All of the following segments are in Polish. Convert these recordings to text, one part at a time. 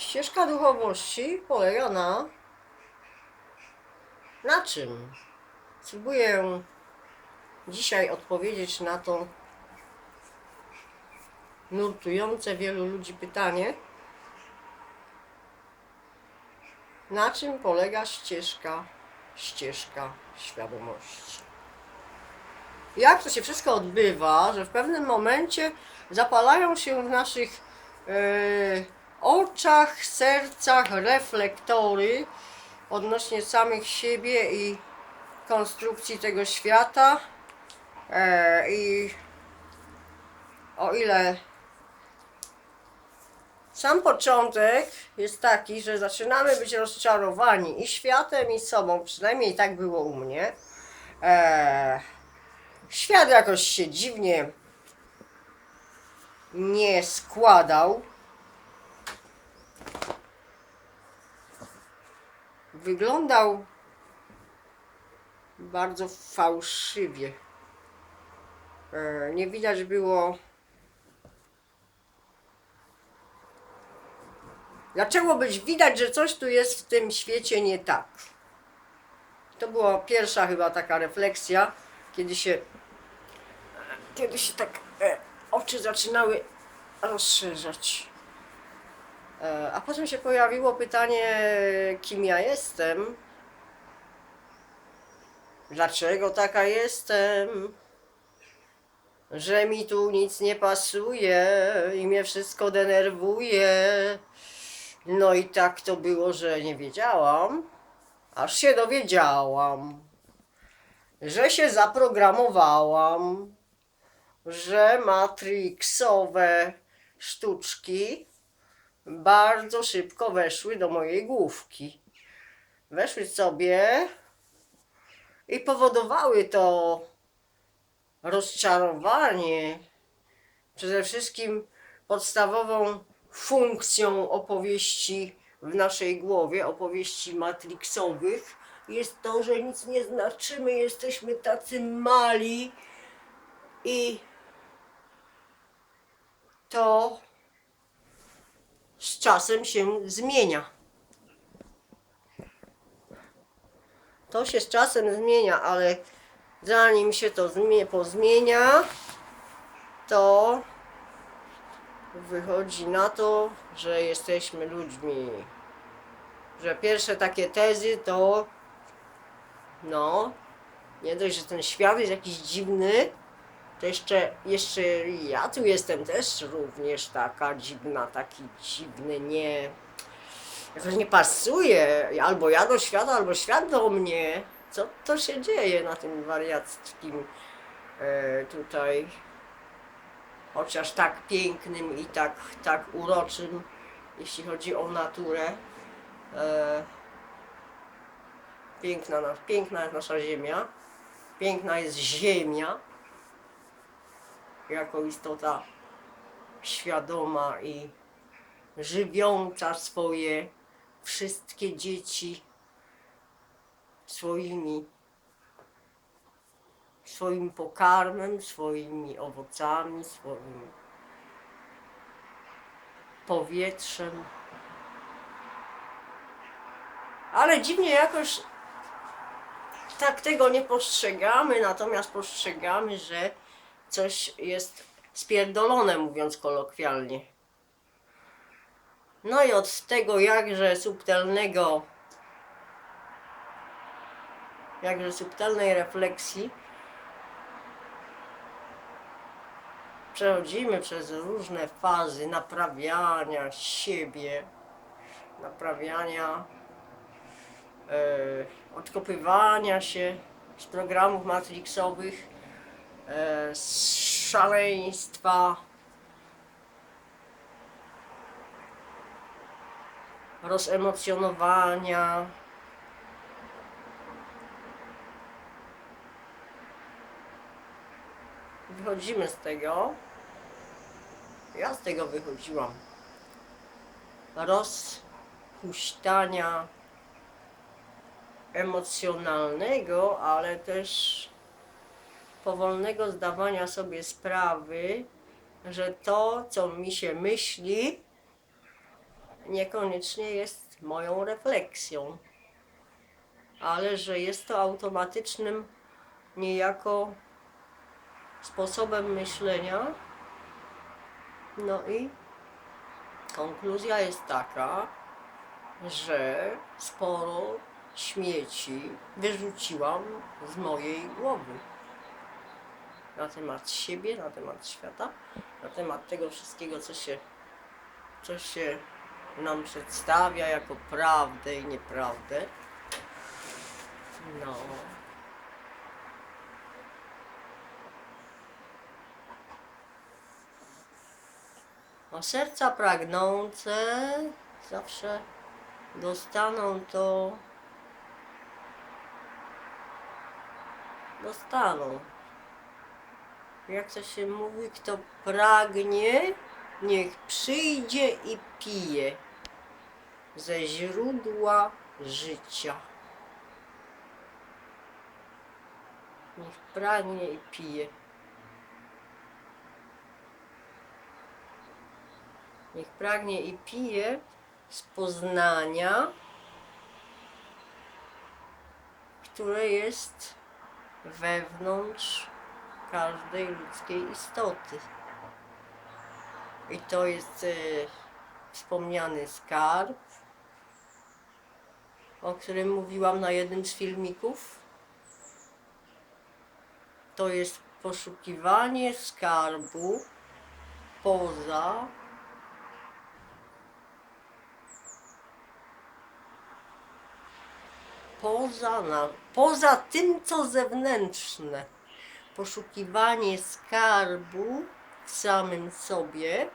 Ścieżka duchowości polega na. Na czym? Spróbuję dzisiaj odpowiedzieć na to nurtujące wielu ludzi pytanie. Na czym polega ścieżka, ścieżka świadomości? Jak to się wszystko odbywa, że w pewnym momencie zapalają się w naszych e, oczach, sercach reflektory odnośnie samych siebie i konstrukcji tego świata. E, I o ile sam początek jest taki, że zaczynamy być rozczarowani i światem, i sobą, przynajmniej tak było u mnie. E, świat jakoś się dziwnie nie składał. Wyglądał bardzo fałszywie. E, Nie widać było. Dlaczego być widać, że coś tu jest w tym świecie nie tak? To była pierwsza chyba taka refleksja, kiedy się, kiedy się tak e, oczy zaczynały rozszerzać. E, a potem się pojawiło pytanie, kim ja jestem, dlaczego taka jestem, że mi tu nic nie pasuje i mnie wszystko denerwuje. No i tak to było, że nie wiedziałam, aż się dowiedziałam, że się zaprogramowałam, że matrixowe sztuczki bardzo szybko weszły do mojej główki. Weszły sobie i powodowały to rozczarowanie. Przede wszystkim podstawową funkcją opowieści w naszej głowie, opowieści matrixowych, jest to, że nic nie znaczymy, jesteśmy tacy mali i to z czasem się zmienia. To się z czasem zmienia, ale zanim się to zmie, pozmienia, to wychodzi na to, że jesteśmy ludźmi. Że pierwsze takie tezy to no, nie dość, że ten świat jest jakiś dziwny, to jeszcze, jeszcze ja tu jestem też również taka dziwna, taki dziwny, nie. Jakoś nie pasuje. Albo ja do świata, albo świat do mnie. Co to się dzieje na tym wariackim e, tutaj, chociaż tak pięknym i tak, tak uroczym, jeśli chodzi o naturę. E, piękna, na- piękna jest nasza ziemia. Piękna jest ziemia jako istota świadoma i żywiąca swoje wszystkie dzieci swoimi swoim pokarmem, swoimi owocami, swoim powietrzem. Ale dziwnie jakoś tak tego nie postrzegamy, natomiast postrzegamy, że coś jest spierdolone, mówiąc kolokwialnie. No i od tego jakże subtelnego, jakże subtelnej refleksji przechodzimy przez różne fazy naprawiania siebie, naprawiania, e, odkopywania się z programów matrixowych, szaleństwa, rozemocjonowania. Wychodzimy z tego. Ja z tego wychodziłam. Rozhuśtania emocjonalnego, ale też powolnego zdawania sobie sprawy, że to, co mi się myśli, niekoniecznie jest moją refleksją, ale że jest to automatycznym niejako sposobem myślenia. No i konkluzja jest taka, że sporo śmieci wyrzuciłam z mojej głowy na temat siebie, na temat świata, na temat tego wszystkiego, co się, co się nam przedstawia jako prawdę i nieprawdę. No. A serca pragnące zawsze dostaną to. Dostaną. Jak to się mówi, kto pragnie, niech przyjdzie i pije ze źródła życia. Niech pragnie i pije. Niech pragnie i pije z poznania, które jest wewnątrz każdej ludzkiej istoty. I to jest e, wspomniany skarb, o którym mówiłam na jednym z filmików. To jest poszukiwanie skarbu poza poza, na, poza tym, co zewnętrzne. Poszukiwanie skarbu w samym sobie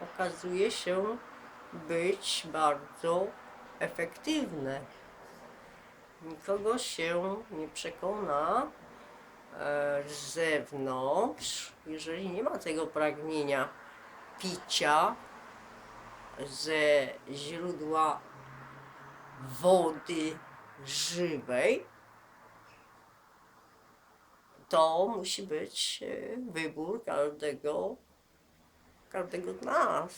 okazuje się być bardzo efektywne. Nikogo się nie przekona e, z zewnątrz, jeżeli nie ma tego pragnienia picia ze źródła wody żywej, to musi być e, wybór każdego, każdego z nas.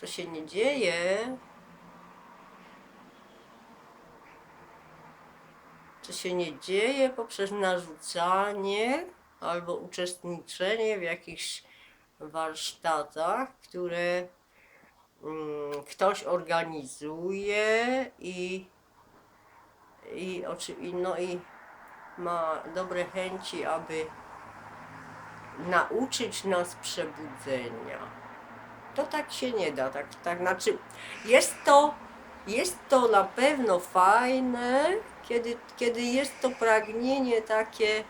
To się nie dzieje. To się nie dzieje poprzez narzucanie albo uczestniczenie w jakichś warsztatach, które mm, ktoś organizuje i, i, oczy- no i ma dobre chęci, aby nauczyć nas przebudzenia. To tak się nie da, tak, tak, znaczy jest to, jest to na pewno fajne, kiedy, kiedy jest to pragnienie takie,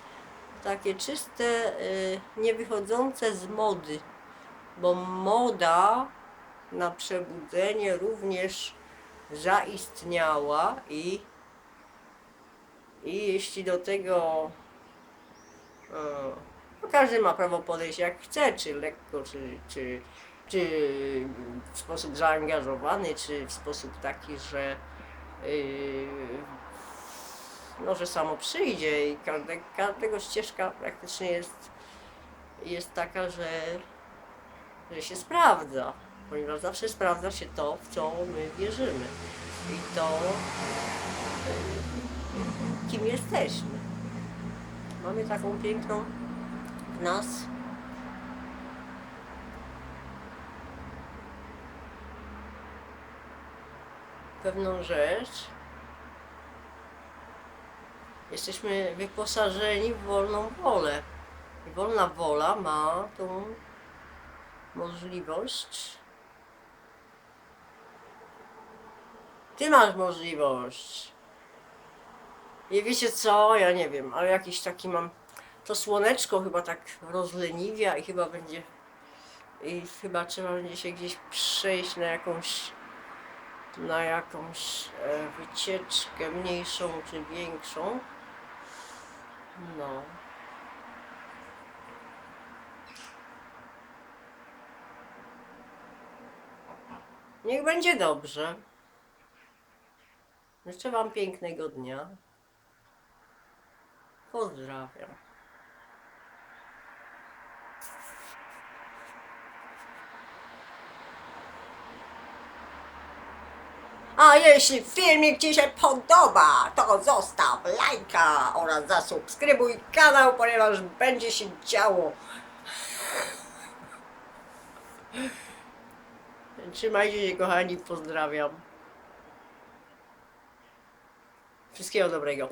takie czyste, y, nie wychodzące z mody, bo moda na przebudzenie również zaistniała i i jeśli do tego e, no każdy ma prawo podejść jak chce, czy lekko, czy, czy, czy w sposób zaangażowany, czy w sposób taki, że yy, no, że samo przyjdzie i każde, każdego ścieżka praktycznie jest, jest taka, że, że się sprawdza, ponieważ zawsze sprawdza się to, w co my wierzymy. I to kim jesteśmy. Mamy taką piękną w nas pewną rzecz. Jesteśmy wyposażeni w wolną wolę. I wolna wola ma tą możliwość. Ty masz możliwość. I wiecie co, ja nie wiem, ale jakiś taki mam. To słoneczko chyba tak rozleniwia i chyba będzie. I chyba trzeba będzie się gdzieś przejść na jakąś. Na jakąś e, wycieczkę mniejszą czy większą. No. Niech będzie dobrze. Życzę Wam pięknego dnia. Pozdrawiam. A jeśli filmik Ci się podoba, to zostaw lajka oraz zasubskrybuj kanał, ponieważ będzie się działo. Trzymajcie się kochani, pozdrawiam. Wszystkiego dobrego.